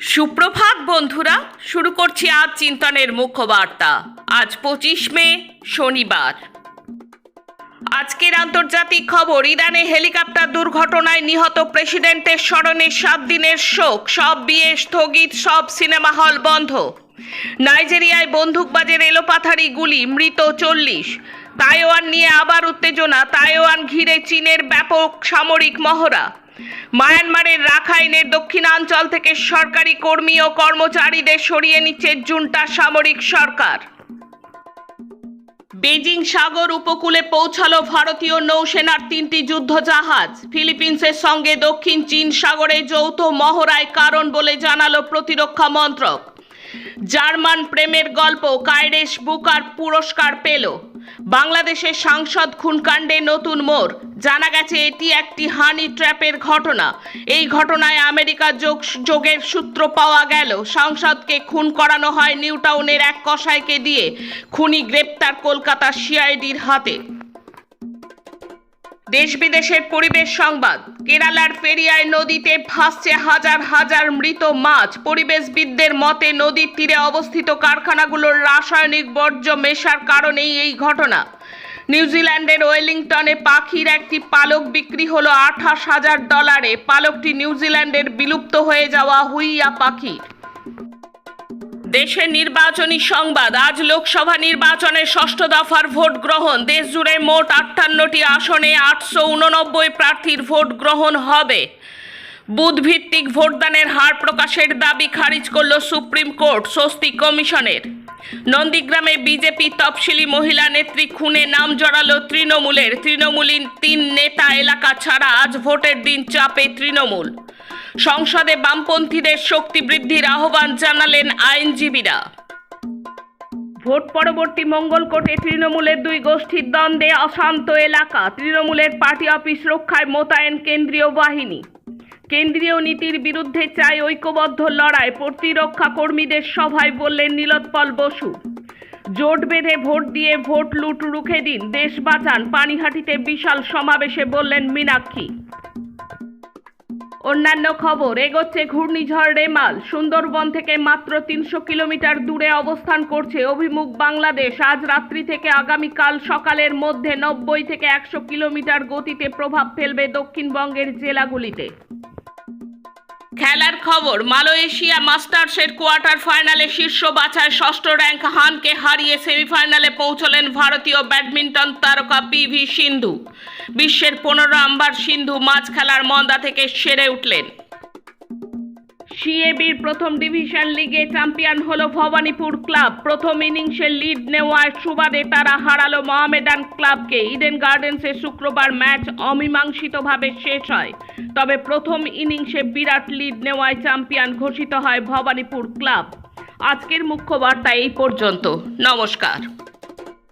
সুপ্রভাত, বন্ধুরা। শুরু করছি আজ চিন্তনের মুখ্য বার্তা আজ পঁচিশ মে, শনিবার। আজকের আন্তর্জাতিক খবর, ইরানে হেলিকপ্টার দুর্ঘটনায় নিহত প্রেসিডেন্টের স্মরণে সাত দিনের শোক। সব বিয়ে স্থগিত, সব সিনেমা হল বন্ধ। নাইজেরিয়ায় বন্দুকবাজের এলোপাথারি গুলি, মৃত চল্লিশ। তাইওয়ান নিয়ে আবার উত্তেজনা। তাইওয়ান ঘিরে চীনের ব্যাপক সামরিক মহড়া। মায়ানমারের রাখাইনের দক্ষিণাঞ্চল থেকে সরকারি কর্মী ও কর্মচারীদের সরিয়ে নিচ্ছে জুন্টা সামরিক সরকার। বেজিং সাগর উপকূলে পৌঁছালো ভারতীয় নৌসেনার তিনটি যুদ্ধজাহাজ। ফিলিপিন্সের সঙ্গে দক্ষিণ চীন সাগরে যৌথ মহড়ায় কারণ বলে জানালো প্রতিরক্ষা মন্ত্রক। জার্মান প্রেমের গল্প কায়রেশ বুকার পুরস্কার পেল। বাংলাদেশের সাংসদ খুনকাণ্ডে নতুন মোড়। জানা গেছে, এটি একটি হানি ট্র্যাপের ঘটনা। এই ঘটনায় আমেরিকা যোগ যোগের সূত্র পাওয়া গেল, সাংসদকে খুন করানো হয় নিউটাউনের এক কসাইকে দিয়ে। খুনি গ্রেপ্তার কলকাতা সিআইডির হাতে। দেশ বিদেশের পরিবেশ সংবাদ। কেরালার পেরিয়ায় নদীতে ভাসছে হাজার হাজার মৃত মাছ। পরিবেশবিদদের মতে, নদীর তীরে অবস্থিত কারখানাগুলোর রাসায়নিক বর্জ্য মেশার কারণেই এই ঘটনা। নিউজিল্যান্ডের ওয়েলিংটনে পাখির একটি পালক বিক্রি হল আঠাশ হাজার ডলারে। পালকটি নিউজিল্যান্ডের বিলুপ্ত হয়ে যাওয়া হুইয়া পাখি। দেশের নির্বাচনী সংবাদ, আজ লোকসভা নির্বাচনের ষষ্ঠ দফার ভোট গ্রহণ। দেশ জুড়ে মোট আটান্নটি আসনে আটশো উননব্বই প্রার্থীর ভোট গ্রহণ হবে। বুধভিত্তিক ভোটদানের হার প্রকাশের দাবি খারিজ করল সুপ্রিম কোর্ট, স্বস্তি কমিশনের। নন্দীগ্রামে বিজেপি তফসিলি মহিলা নেত্রী খুনে নাম জড়ালো তৃণমূলের। তৃণমূলীন তিন নেতা এলাকা ছাড়া আজ ভোটের দিন চাপে তৃণমূল। সংসদে বামপন্থীদের শক্তি বৃদ্ধির আহ্বান জানালেন আইনজীবীরা। ভোট পরবর্তী মঙ্গলকোটে তৃণমূলের দুই গোষ্ঠীর দ্বন্দ্বে অশান্ত এলাকা। তৃণমূলের পার্টি অফিস রক্ষায় মোতায়েন কেন্দ্রীয় বাহিনী। কেন্দ্রীয় নীতির বিরুদ্ধে চাই ঐক্যবদ্ধ লড়াই, প্রতিরক্ষা কর্মীদের সভায় বললেন নীলোৎপল বসু। জোট বেঁধে ভোট দিয়ে ভোট লুট রুখে দিন, দেশ বাঁচান। পানিহাটিতে বিশাল সমাবেশে বললেন মীনাক্ষী। অন্যান্য খবর, এগোচ্ছে ঘূর্ণিঝড় রেমাল। সুন্দরবন থেকে মাত্র তিনশো কিলোমিটার দূরে অবস্থান করছে অভিমুখ বাংলাদেশ। আজ রাত্রি থেকে আগামীকাল সকালের মধ্যে নব্বই থেকে একশো কিলোমিটার গতিতে প্রভাব ফেলবে দক্ষিণবঙ্গের জেলাগুলিতে। খেলার খবর, মালয়েশিয়া মাস্টার্সের কোয়ার্টার ফাইনালে শীর্ষ বাছায় ষষ্ঠ র্যাঙ্ক হানকে হারিয়ে সেমিফাইনালে পৌঁছলেন ভারতীয় ব্যাডমিন্টন তারকা পিভি সিন্ধু। বিশ্বের পনেরো নম্বর সিন্ধু মাঝ খেলার মন্দা থেকে সেরে উঠলেন। সিএবির প্রথম ডিভিশন লিগে চ্যাম্পিয়ন হলো ভবানীপুর ক্লাব। প্রথম ইনিংসে লিড নেওয়ার সুবাদে তারা হারালো মোহামেডান ক্লাবকে। ইডেন গার্ডেন্সে শুক্রবার ম্যাচ অমীমাংসিতভাবে শেষ হয়। তবে প্রথম ইনিংসে বিরাট লিড নেওয়ায় চ্যাম্পিয়ন ঘোষিত হয় ভবানীপুর ক্লাব। আজকের মুখ্য বার্তা এই পর্যন্ত। নমস্কার।